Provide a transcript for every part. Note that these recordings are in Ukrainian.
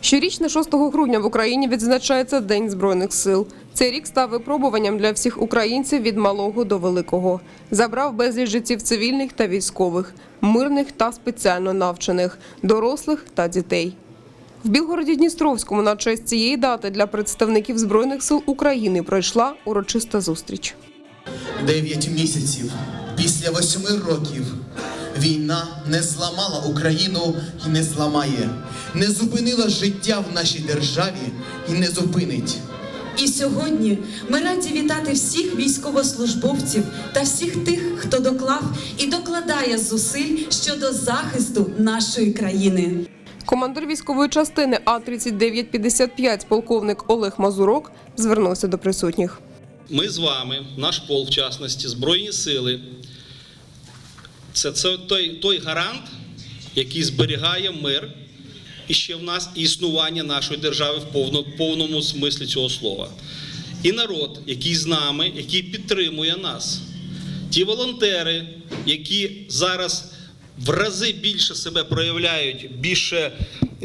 Щорічно 6 грудня в Україні відзначається День Збройних сил. Цей рік став випробуванням для всіх українців від малого до великого. Забрав безліч життів цивільних та військових, мирних та спеціально навчених, дорослих та дітей. В Білгороді Дністровському на честь цієї дати для представників Збройних сил України пройшла урочиста зустріч. Дев'ять місяців після восьми років війна не зламала Україну і не зламає, не зупинила життя в нашій державі і не зупинить. І сьогодні ми раді вітати всіх військовослужбовців та всіх тих, хто доклав і докладає зусиль щодо захисту нашої країни. Командир військової частини А-3955 полковник Олег Мазурок звернувся до присутніх. Ми з вами, наш полк, в частності, Збройні сили. Це, це той, той гарант, який зберігає мир і ще в нас існування нашої держави в повно- повному смислі цього слова. І народ, який з нами, який підтримує нас. Ті волонтери, які зараз в рази більше себе проявляють, більше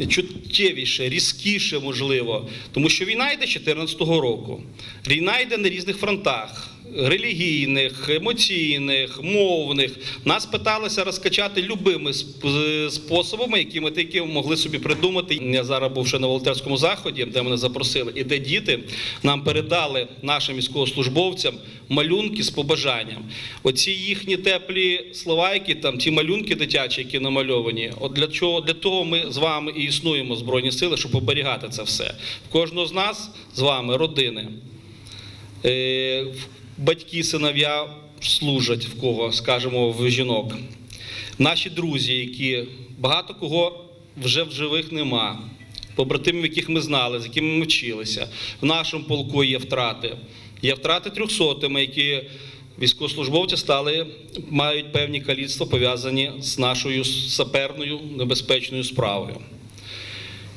чуттєвіше, різкіше, можливо, тому що війна йде 2014 року. Війна йде на різних фронтах. Релігійних, емоційних, мовних нас питалися розкачати любими сп- способами, які ми тільки могли собі придумати. Я зараз був ще на волонтерському заході, де мене запросили, і де діти нам передали нашим військовослужбовцям малюнки з побажанням. Оці їхні теплі слова, які там, ті малюнки дитячі, які намальовані. От для чого для того ми з вами і існуємо збройні сили, щоб оберігати це все. В кожного з нас з вами родини. Батьки, синов'я служать в кого, скажімо, в жінок. Наші друзі, які багато кого вже в живих нема, побратимів, яких ми знали, з якими ми вчилися. В нашому полку є втрати. Є втрати трьохсотими, які військовослужбовці стали, мають певні каліцтва пов'язані з нашою саперною небезпечною справою.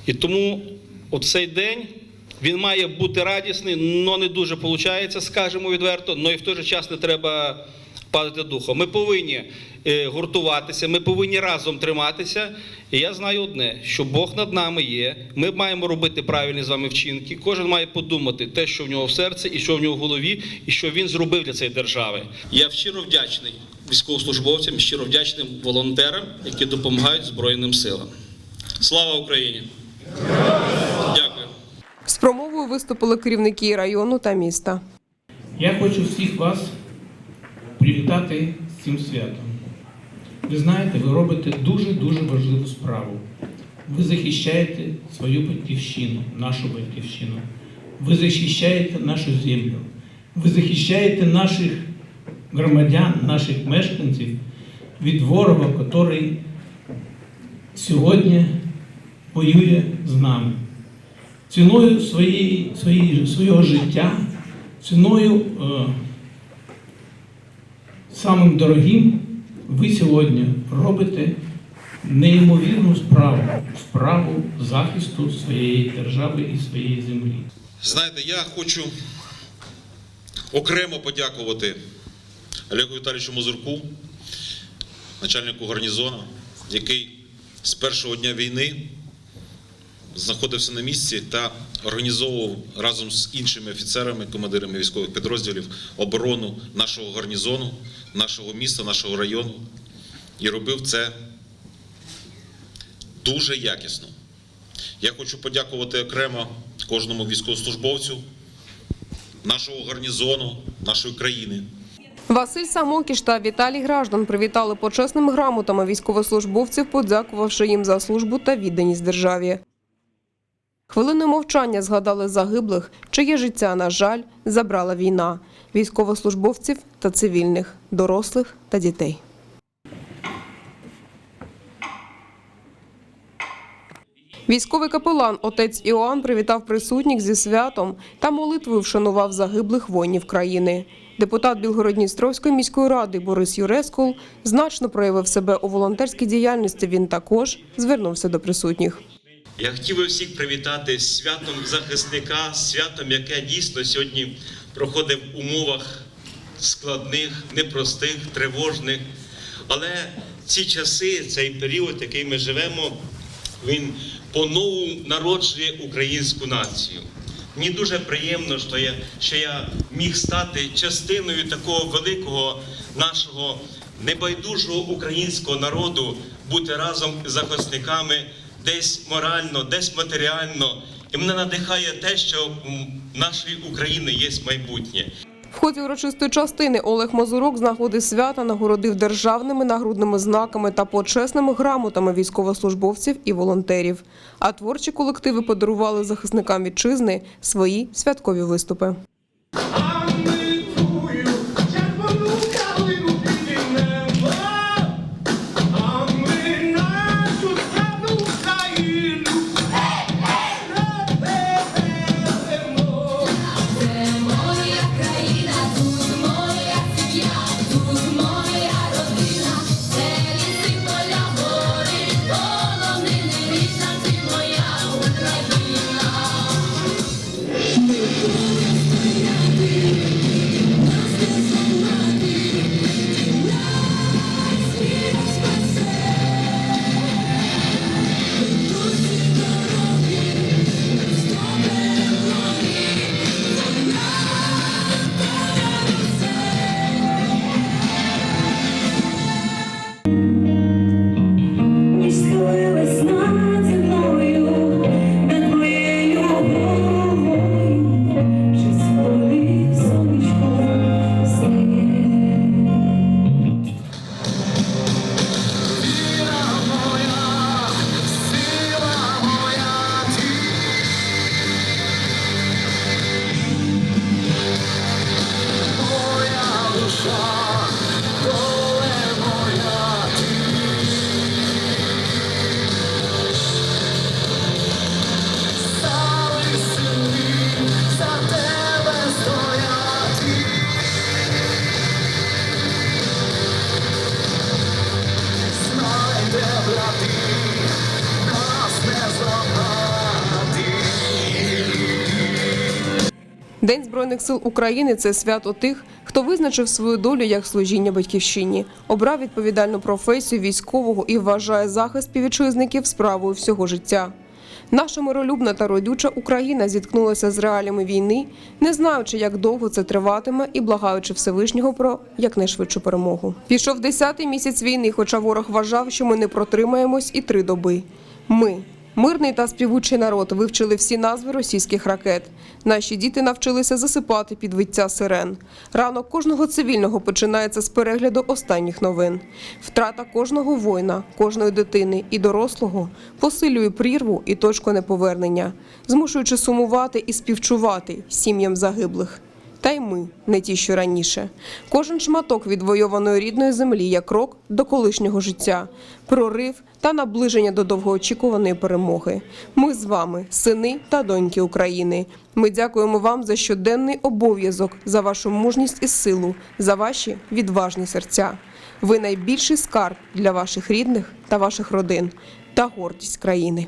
І тому оцей день він має бути радісний, але не дуже виходить, скажімо відверто, але і в той же час не треба падати духом. Ми повинні е, гуртуватися, ми повинні разом триматися. І я знаю одне, що Бог над нами є. Ми маємо робити правильні з вами вчинки. Кожен має подумати те, що в нього в серці, і що в нього в голові, і що він зробив для цієї держави. Я щиро вдячний військовослужбовцям, щиро вдячним волонтерам, які допомагають Збройним силам. Слава Україні! Виступили керівники району та міста. Я хочу всіх вас привітати з цим святом. Ви знаєте, ви робите дуже-дуже важливу справу. Ви захищаєте свою батьківщину, нашу батьківщину. Ви захищаєте нашу землю. Ви захищаєте наших громадян, наших мешканців від ворога, який сьогодні воює з нами. Ціною своєї, своєї, свого життя, ціною е, самим дорогим, ви сьогодні робите неймовірну справу, справу захисту своєї держави і своєї землі. Знаєте, я хочу окремо подякувати Олегу Віталійовичу Мазурку, начальнику гарнізону, який з першого дня війни знаходився на місці та організовував разом з іншими офіцерами, командирами військових підрозділів оборону нашого гарнізону, нашого міста, нашого району. І робив це дуже якісно. Я хочу подякувати окремо кожному військовослужбовцю нашого гарнізону, нашої країни. Василь Самокіш та Віталій Граждан привітали почесними грамотами військовослужбовців, подякувавши їм за службу та відданість державі. Хвилиною мовчання згадали загиблих, чиє життя, на жаль, забрала війна військовослужбовців та цивільних, дорослих та дітей. Військовий капелан отець Іоанн привітав присутніх зі святом та молитвою вшанував загиблих воїнів країни. Депутат Білгородністровської міської ради Борис Юрескул значно проявив себе у волонтерській діяльності. Він також звернувся до присутніх. Я хотів би всіх привітати святом захисника, святом, яке дійсно сьогодні проходить в умовах складних, непростих, тривожних. Але ці часи, цей період, який ми живемо, він по-новому народжує українську націю. Мені дуже приємно, що я, що я міг стати частиною такого великого нашого небайдужого українського народу, бути разом з захисниками десь морально, десь матеріально. І мене надихає те, що в нашої України є майбутнє. В ході урочистої частини Олег Мазурок з нагоди свята нагородив державними нагрудними знаками та почесними грамотами військовослужбовців і волонтерів. А творчі колективи подарували захисникам вітчизни свої святкові виступи. День Збройних сил України це свято тих, хто визначив свою долю як служіння батьківщині, обрав відповідальну професію військового і вважає захист співвітчизників справою всього життя. Наша миролюбна та родюча Україна зіткнулася з реаліями війни, не знаючи, як довго це триватиме, і благаючи Всевишнього про якнайшвидшу перемогу. Пішов десятий місяць війни, хоча ворог вважав, що ми не протримаємось і три доби. Ми, Мирний та співучий народ вивчили всі назви російських ракет. Наші діти навчилися засипати під виття сирен. Ранок кожного цивільного починається з перегляду останніх новин. Втрата кожного воїна, кожної дитини і дорослого посилює прірву і точку неповернення, змушуючи сумувати і співчувати сім'ям загиблих. Та й ми не ті, що раніше. Кожен шматок відвойованої рідної землі є крок до колишнього життя, прорив та наближення до довгоочікуваної перемоги. Ми з вами, сини та доньки України. Ми дякуємо вам за щоденний обов'язок, за вашу мужність і силу, за ваші відважні серця. Ви найбільший скарб для ваших рідних та ваших родин та гордість країни.